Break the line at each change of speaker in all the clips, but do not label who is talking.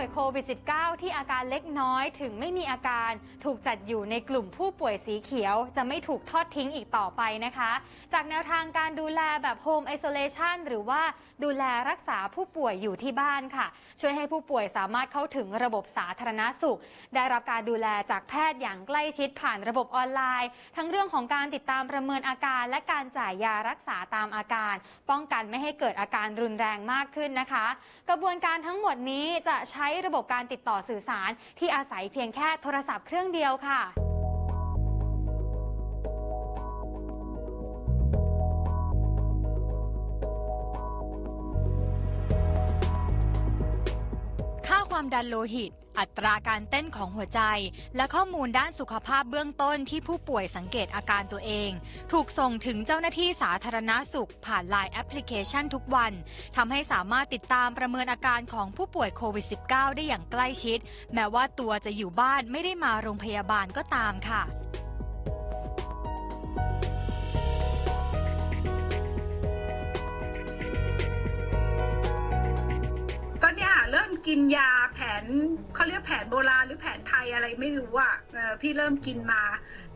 วยโควิด -19 ที่อาการเล็กน้อยถึงไม่มีอาการ ถูกจัดอยู่ในกลุ่มผู้ป่วยสีเขียว จะไม่ถูกทอดทิ้งอีกต่อไปนะคะ จากแนวทางการดูแลแบบ Home Isolation หรือว่าดูแลรักษาผู้ป่วยอยู่ที่บ้านค่ะ ช่วยให้ผู้ป่วยสามารถเข้าถึงระบบสาธารณสุข ได้รับการดูแลจากแพทย์อย่างใกล้ชิดผ่านระบบออนไลน์ ทั้งเรื่องของการติดตามประเมินอาการ และการจ่ายยารักษาตามอาการ ป้องกันไม่ให้เกิดอาการรุนแรงมากขึ้นนะคะ กระบวนการทั้งหมดนี้จะใช้ระบบการติดต่อสื่อสารที่อาศัยเพียงแค่โทรศัพท์เครื่องเดียวค่ะค่าความดันโลหิต อัตราการเต้นของหัวใจ และข้อมูลด้านสุขภาพเบื้องต้นที่ผู้ป่วยสังเกตอาการตัวเอง ถูกส่งถึงเจ้าหน้าที่สาธารณาสุข ผ่านไลน์แอปพลิเคชันทุกวันทำให้สามารถติดตามประเมินอาการของผู้ป่วยโควิด -19 ได้อย่างใกล้ชิด แม้ว่าตัวจะอยู่บ้านไม่ได้มาโรงพยาบาลก็ตามค่ะ
กินยาแผนเขาเรียกแผนโบราณหรือแผนไทยอะไรไม่รู้อะพี่เริ่มกินมา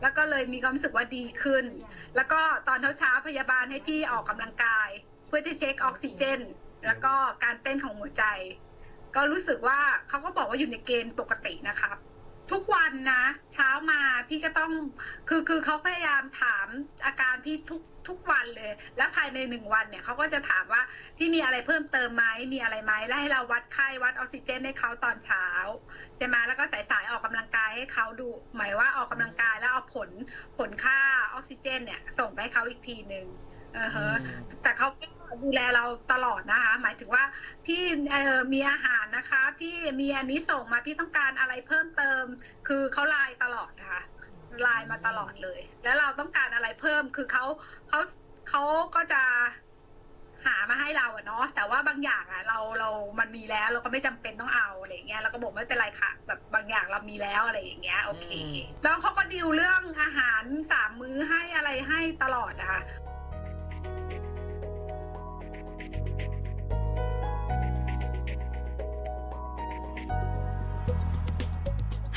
แล้วก็เลยมีความรู้สึกว่าดีขึ้น แล้วก็ตอนเช้าๆพยาบาลให้พี่ออกกำลังกาย เพื่อที่เช็คออกซิเจน แล้วก็การเต้นของหัวใจ ก็รู้สึกว่าเขาก็บอกว่าอยู่ในเกณฑ์ปกตินะครับ ทุกวันนะ เช้ามาพี่ก็ต้องคือคือเขาพยายามถามอาการพี่ทุกทุกวันเลย แล้วภายในหนึ่งวันเนี่ยเขาก็จะถามว่าที่มีอะไรเพิ่มเติมไหมมีอะไรไหมแล้วให้เราวัดไข้วัดออกซิเจนให้เขาตอนเช้าใช่ไหมแล้วก็สายๆออกกำลังกายให้เขาดู หมายว่าออกกำลังกายแล้วเอาผลผลค่าออกซิเจนเนี่ยส่งไปให้เขาอีกทีหนึ่ง ออฮะแต่เขาก็ดูแลเราตลอดนะคะ หมายถึงว่าพี่เออมีอาหารนะคะ พี่มีอันนี้ส่งมาพี่ต้องการอะไรเพิ่มเติม คือเขาไลน์ตลอดค่ะไลน์มาตลอดเลย แล้วเราต้องการอะไรเพิ่มคือเขาเขาเขาก็จะหามาให้เราอะเนาะแต่ว่าบางอย่างอะเราเรามันมีแล้วเราก็ไม่จำเป็นต้องเอาอะไรอย่างเงี้ยเราก็บอกไม่เป็นไรค่ะ แบบบางอย่างเรามีแล้วอะไรอย่างเงี้ยโอเค
อืม
แล้วเขาก็ดิวเรื่องอาหารสามมื้อให้อะไรให้ตลอดนะคะ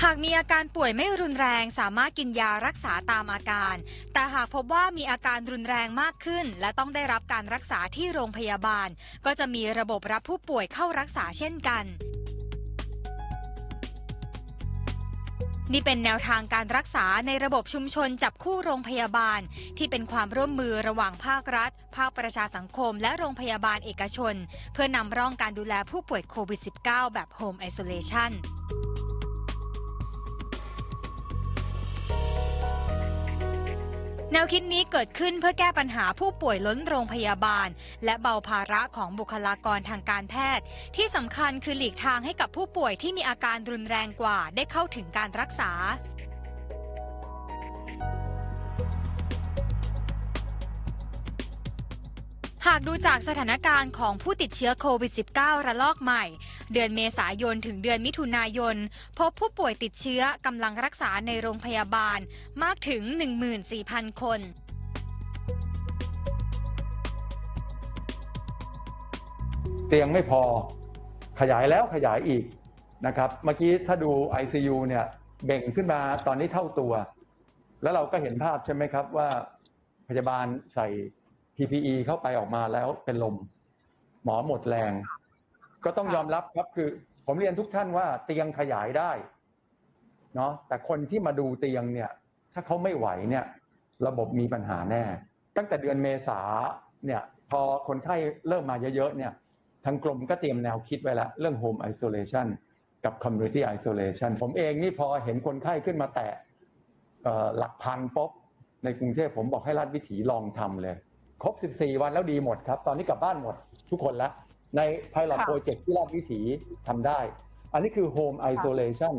หากมีอาการป่วยไม่รุนแรงสามารถกินยารักษาตามอาการ แต่หากพบว่ามีอาการรุนแรงมากขึ้น และต้องได้รับการรักษาที่โรงพยาบาล ก็จะมีระบบรับผู้ป่วยเข้ารักษาเช่นกัน นี่เป็นแนวทางการรักษาในระบบชุมชนจับคู่โรงพยาบาล ที่เป็นความร่วมมือระหว่างภาครัฐ ภาคประชาสังคม และโรงพยาบาลเอกชน เพื่อนำร่องการดูแลผู้ป่วยโควิด -19 แบบ Home Isolation แนวคิดนี้เกิดขึ้นเพื่อแก้ปัญหาผู้ป่วยล้นโรงพยาบาล และเบาภาระของบุคลากรทางการแพทย์ ที่สำคัญคือหลีกทางให้กับผู้ป่วยที่มีอาการรุนแรงกว่าได้เข้าถึงการรักษา หากดูจากสถานการณ์ของผู้ติดเชื้อโควิด -19 ระลอกใหม่ เดือนเมษายนถึงเดือนมิถุนายน พบผู้ป่วยติดเชื้อกำลังรักษาในโรงพยาบาลมากถึง 14,000 คน
เตียงไม่พอขยายแล้วขยายอีกนะครับ เมื่อกี้ถ้าดู ICU เนี่ยเบ่งขึ้นมาตอนนี้เท่าตัว แล้วเราก็เห็นภาพใช่ไหมครับว่าพยาบาลใส่ PPE เข้าไปออกมาแล้วเป็นลม หมอหมดแรง ก็ต้องยอมรับครับคือ ผมเรียนทุกท่านว่าเตียงขยายได้เนาะแต่คนที่มาดูเตียงเนี่ย ถ้าเขาไม่ไหวเนี่ย ระบบมีปัญหาแน่ ตั้งแต่เดือนเมษาเนี่ยพอคนไข้เริ่มมาเยอะๆเนี่ยทางกรมก็เตรียมแนวคิดไว้แล้วเรื่อง Home Isolation กับ Community Isolation ผมเองนี่พอเห็นคนไข้ขึ้นมาแตะเอ่อหลักพันป๊บในกรุงเทพผมบอกให้รัฐวิถีลองทำเลย ครบ 14 วันแล้วดีหมดครับ ตอนนี้กลับบ้านหมดทุกคนแล้วใน Pilot
ค่ะ
Project ที่ราชวิถีทำได้ อันนี้คือ Home Isolation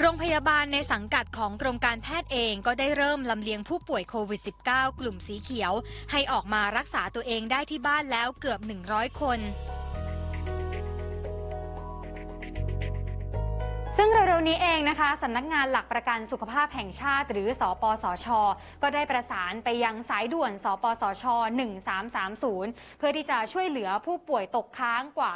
โรงพยาบาลในสังกัดของกรมการแพทย์เองก็ได้เริ่มลำเลียงผู้ป่วยโควิด -19 กลุ่มสีเขียว ให้ออกมารักษาตัวเองได้ที่บ้านแล้วเกือบ 100 คน ซึ่งเร็วๆนี้เองนะคะสำนักงานหลักประกันสุขภาพแห่งชาติ หรือสอปสช ก็ได้ประสานไปยังสายด่วน สปสช 1330 เพื่อที่จะช่วยเหลือผู้ป่วยตกค้างกว่า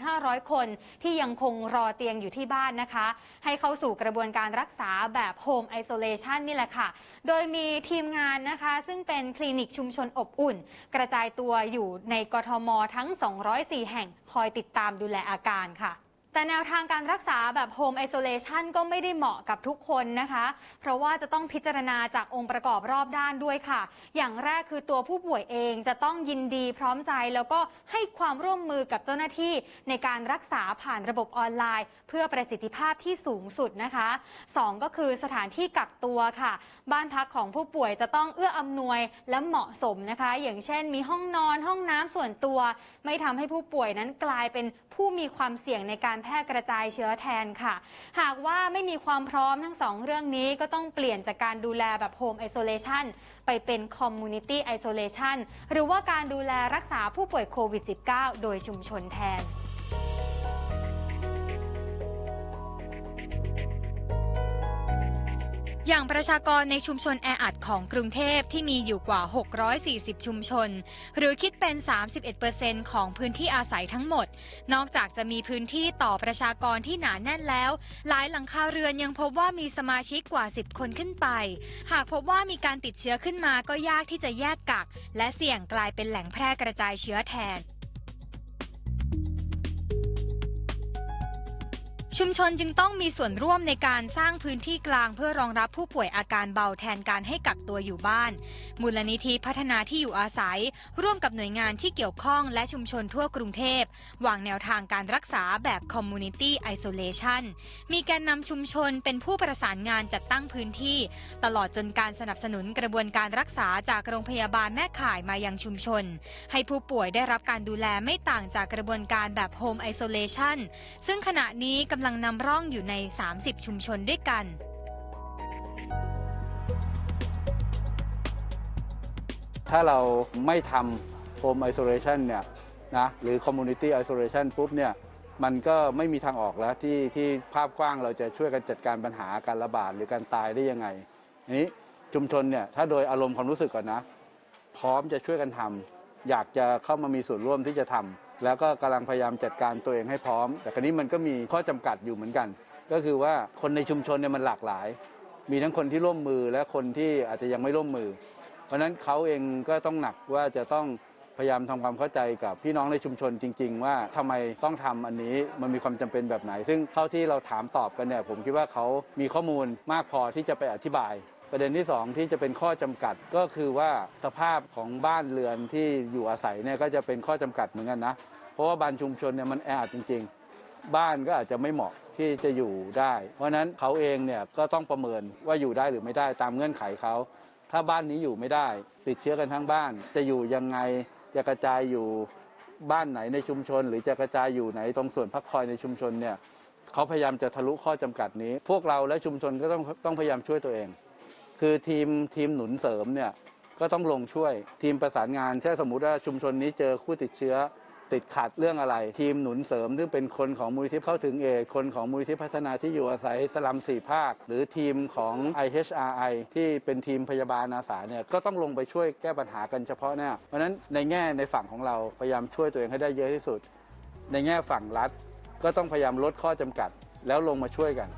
2,500 คน ที่ยังคงรอเตียงอยู่ที่บ้านนะคะ ให้เข้าสู่กระบวนการรักษาแบบ Home Isolation นี่แหละค่ะ โดยมีทีมงานนะคะ ซึ่งเป็นคลินิกชุมชนอบอุ่น กระจายตัวอยู่ในกทมทั้ง 204 แห่งคอยติดตามดูแลอาการค่ะ แต่แนวทางการรักษาแบบ Home Isolation ก็ไม่ได้เหมาะกับทุกคนนะคะ เพราะว่าจะต้องพิจารณาจากองค์ประกอบรอบด้านด้วยค่ะ อย่างแรกคือตัวผู้ป่วยเองจะต้องยินดีพร้อมใจ แล้วก็ให้ความร่วมมือกับเจ้าหน้าที่ ในการรักษาผ่านระบบออนไลน์ เพื่อประสิทธิภาพที่สูงสุดนะคะสองก็คือสถานที่กักตัวค่ะ บ้านพักของผู้ป่วยจะต้องเอื้ออำนวยและเหมาะสมนะคะ อย่างเช่น มีห้องนอนห้องน้ำส่วนตัว ไม่ทำให้ผู้ป่วยนั้นกลายเป็นผู้มีความเสี่ยงในการแพร่กระจายเชื้อแทนค่ะ หากว่าไม่มีความพร้อมทั้งสองเรื่องนี้ก็ต้องเปลี่ยนจากการดูแลแบบ Home Isolation ไปเป็น Community Isolation หรือว่าการดูแลรักษาผู้ป่วยโควิด -19 โดยชุมชนแทน อย่างประชากรในชุมชนแออัดของกรุงเทพที่มีอยู่กว่า 640 ชุมชน หรือคิดเป็น 31%ของพื้นที่อาศัยทั้งหมด นอกจากจะมีพื้นที่ต่อประชากรที่หนาแน่นแล้ว หลายหลังคาเรือนยังพบว่ามีสมาชิกกว่า 10 คนขึ้นไป หากพบว่ามีการติดเชื้อขึ้นมาก็ยากที่จะแยกกัก และเสี่ยงกลายเป็นแหล่งแพร่กระจายเชื้อแทน ชุมชนจึงต้องมีส่วนร่วมในการสร้างพื้นที่กลางเพื่อรองรับผู้ป่วยอาการเบาแทนการให้กักตัวอยู่บ้าน มูลนิธิพัฒนาที่อยู่อาศัย ร่วมกับหน่วยงานที่เกี่ยวข้องและชุมชนทั่วกรุงเทพวางแนวทางการรักษาแบบ Community Isolation มีแกนนำชุมชนเป็นผู้ประสานงานจัดตั้งพื้นที่ ตลอดจนการสนับสนุนกระบวนการรักษาจากโรงพยาบาลแม่ข่ายมายังชุมชน ให้ผู้ป่วยได้รับการดูแลไม่ต่างจากกระบวนการแบบ Home Isolation ซึ่งขณะนี้กำำลังนำร่องอยู่ใน 30 ชุมชนด้วยกัน
ถ้าเราไม่ทำ home isolation เนี่ยนะหรือ community isolation ปุ๊บเนี่ยมันก็ไม่มีทางออกแล้วที่ที่ภาพกว้างเราจะช่วยกันจัดการปัญหาการระบาดหรือการตายได้ยังไงนนี้ชุมชนเนี่ยถ้าโดยอารมณ์ความรู้สึกก่อนนะ พร้อมจะช่วยกันทำอยากจะเข้ามามีส่วนร่วมที่จะทำแล้วก็กำลังพยายามจัดการตัวเองให้พร้อม แต่คราวนี้มันก็มีข้อจำกัดอยู่เหมือนกัน ก็คือว่าคนในชุมชนเนี่ยมันหลากหลาย มีทั้งคนที่ร่วมมือและคนที่อาจจะยังไม่ร่วมมือ เพราะฉะนั้นเขาเองก็ต้องหนักว่าจะต้องพยายามทำความเข้าใจกับพี่น้องในชุมชนจริง ๆ ว่าทำไมต้องทำอันนี้มันมีความจำเป็นแบบไหน ซึ่งเท่าที่เราถามตอบกันเนี่ยผมคิดว่าเขามีข้อมูลมากพอที่จะไปอธิบาย ประเด็นที่สองที่จะเป็นข้อจำกัดก็คือว่าสภาพของบ้านเรือนที่อยู่อาศัยเนี่ยก็จะเป็นข้อจำกัดเหมือนกันนะ เพราะว่าบ้านชุมชนเนี่ยมันแออัดจริง ๆ บ้านก็อาจจะไม่เหมาะที่จะอยู่ได้ เพราะนั้นเขาเองเนี่ยก็ต้องประเมินว่าอยู่ได้หรือไม่ได้ตามเงื่อนไขเขาถ้าบ้านนี้อยู่ไม่ได้ ติดเชื้อกันทั้งบ้าน จะอยู่ยังไงจะกระจายอยู่บ้านไหนในชุมชน หรือจะกระจายอยู่ไหนตรงส่วนพักคอยในชุมชนเนี่ยเขาพยายามจะทะลุข้อจำกัดนี้ พวกเราและชุมชนก็ต้องต้องพยายามช่วยตัวเอง คือทีมทีมหนุนเสริมเนี่ยก็ต้องลงช่วยทีมประสานงานถ้าสมมุติว่าชุมชนนี้เจอผู้ติดเชื้อ ติดขัดเรื่องอะไร ทีมหนุนเสริมซึ่งเป็นคนของมูลนิธิเข้าถึงเอคนของมูลนิธิพัฒนาที่อยู่อาศัยสลัมสี่ภาค หรือทีมของ IHRI ที่เป็นทีมพยาบาลอาสาเนี่ยก็ต้องลงไปช่วยแก้ปัญหากันเฉพาะหน้าเพราะฉะนั้นในแง่ในฝั่งของเราพยายามช่วยตัวเองให้ได้เยอะที่สุด ในแง่ฝั่งรัฐก็ต้องพยายามลดข้อจำกัดแล้วลงมาช่วยกัน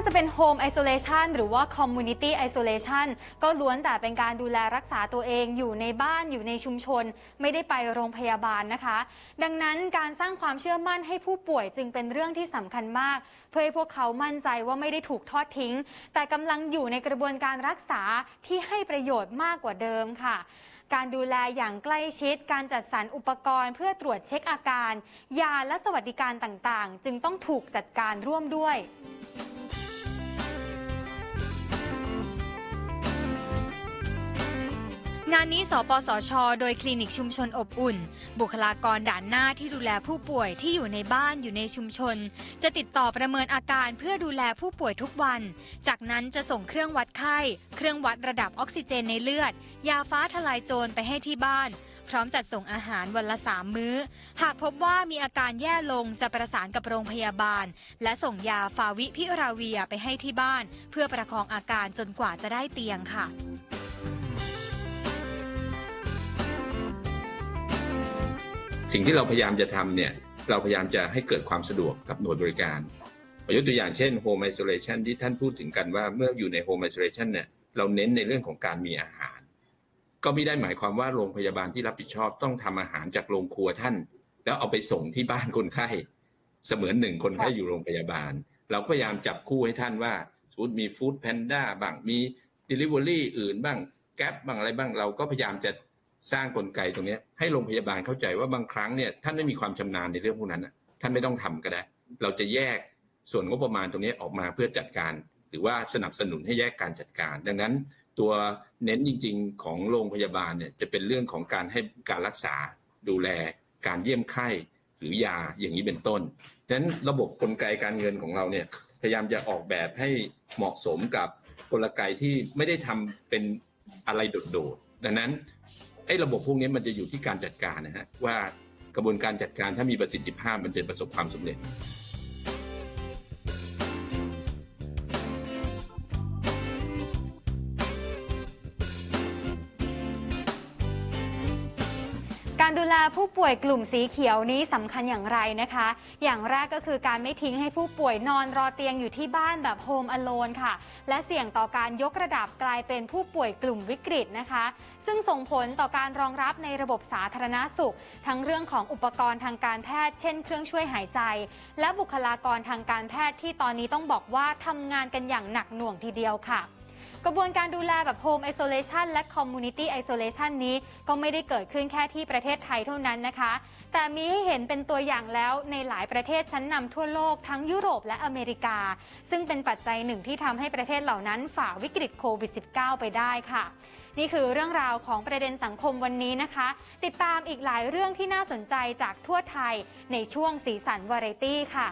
ว่าจะเป็น Home Isolation หรือว่า Community Isolation ก็ล้วนแต่เป็นการดูแลรักษาตัวเองอยู่ในบ้านอยู่ในชุมชน ไม่ได้ไปโรงพยาบาลนะคะ ดังนั้นการสร้างความเชื่อมั่นให้ผู้ป่วยจึงเป็นเรื่องที่สำคัญมาก เพื่อให้พวกเขามั่นใจว่าไม่ได้ถูกทอดทิ้ง แต่กำลังอยู่ในกระบวนการรักษาที่ให้ประโยชน์มากกว่าเดิมค่ะการดูแลอย่างใกล้ชิด การจัดสรรอุปกรณ์เพื่อตรวจเช็คอาการ ยาและสวัสดิการต่างๆ จึงต้องถูกจัดการร่วมด้วย งานนี้สปสช โดยคลินิกชุมชนอบอุ่น บุคลากรด่านหน้าที่ดูแลผู้ป่วยที่อยู่ในบ้านอยู่ในชุมชน จะติดต่อประเมินอาการเพื่อดูแลผู้ป่วยทุกวัน จากนั้นจะส่งเครื่องวัดไข้ เครื่องวัดระดับออกซิเจนในเลือด ยาฟ้าทลายโจรไปให้ที่บ้าน พร้อมจัดส่งอาหารวันละสามมื้อ หากพบว่ามีอาการแย่ลงจะประสานกับโรงพยาบาล และส่งยาฟาวิพิราเวียไปให้ที่บ้าน เพื่อประคองอาการจนกว่าจะได้เตียงค่ะ
สิ่งที่เราพยายามจะทำเนี่ยเราพยายามจะให้เกิดความสะดวกกับหน่วยบริการยกตัวอย่างเช่น home isolation ที่ท่านพูดถึงกันว่าเมื่ออยู่ใน home isolation เนี่ยเราเน้นในเรื่องของการมีอาหาร ก็ไม่ได้หมายความว่าโรงพยาบาลที่รับผิดชอบต้องทำอาหารจากโรงครัวท่าน แล้วเอาไปส่งที่บ้านคนไข้ เสมือนหนึ่งคนไข้อยู่โรงพยาบาล เราก็พยายามจับคู่ให้ท่านว่าสมมติมีฟู้ดแพนด้าบ้างมี Delivery อื่นบ้างแก๊ปบ้างอะไรบ้างเราก็พยายามจะ สร้างกลไกตรงนี้ให้โรงพยาบาลเข้าใจว่าบางครั้งเนี่ยท่านไม่มีความชำนาญในเรื่องพวกนั้นท่านไม่ต้องทำก็ได้ เราจะแยกส่วนงบประมาณตรงนี้ออกมาเพื่อจัดการ หรือว่าสนับสนุนให้แยกการจัดการ ดังนั้นตัวเน้นจริง ๆ ของโรงพยาบาลเนี่ยจะเป็นเรื่องของการให้การรักษาดูแล การเยี่ยมไข้หรือยาอย่างนี้เป็นต้นดังนั้นระบบกลไกการเงินของเราเนี่ยพยายามจะออกแบบให้เหมาะสมกับกลไกที่ไม่ได้ทำเป็นอะไรโดดๆดังนั้น อ้ระบบพวกนี้มันจะอยู่ที่การจัดการนะฮะว่ากระบวนการจัดการถ้ามีประสิทธิภาพมันจะประสบความสำเร็จ
ผู้ป่วยกลุ่มสีเขียวนี้สำคัญอย่างไรนะคะ อย่างแรกก็คือการไม่ทิ้งให้ผู้ป่วยนอนรอเตียงอยู่ที่บ้านแบบโฮมอโลนค่ะ และเสี่ยงต่อการยกระดับกลายเป็นผู้ป่วยกลุ่มวิกฤตนะคะ ซึ่งส่งผลต่อการรองรับในระบบสาธารณาสุข ทั้งเรื่องของอุปกรณ์ทางการแพทย์ เช่น เครื่องช่วยหายใจ และบุคลากรทางการแพทย์ที่ตอนนี้ต้องบอกว่าทำงานกันอย่างหนักหน่วงทีเดียวค่ะ กระบวนการดูแลแบบ Home Isolation และ Community Isolation นี้ก็ไม่ได้เกิดขึ้นแค่ที่ประเทศไทยเท่านั้นนะคะ แต่มีให้เห็นเป็นตัวอย่างแล้วในหลายประเทศชั้นนำทั่วโลกทั้งยุโรปและอเมริกา ซึ่งเป็นปัจจัยหนึ่งที่ทำให้ประเทศเหล่านั้นฝ่าวิกฤตโควิด -19 ไปได้ค่ะ นี่คือเรื่องราวของประเด็นสังคมวันนี้นะคะ ติดตามอีกหลายเรื่องที่น่าสนใจจากทั่วไทยในช่วงสีสันวาไรตี้ค่ะ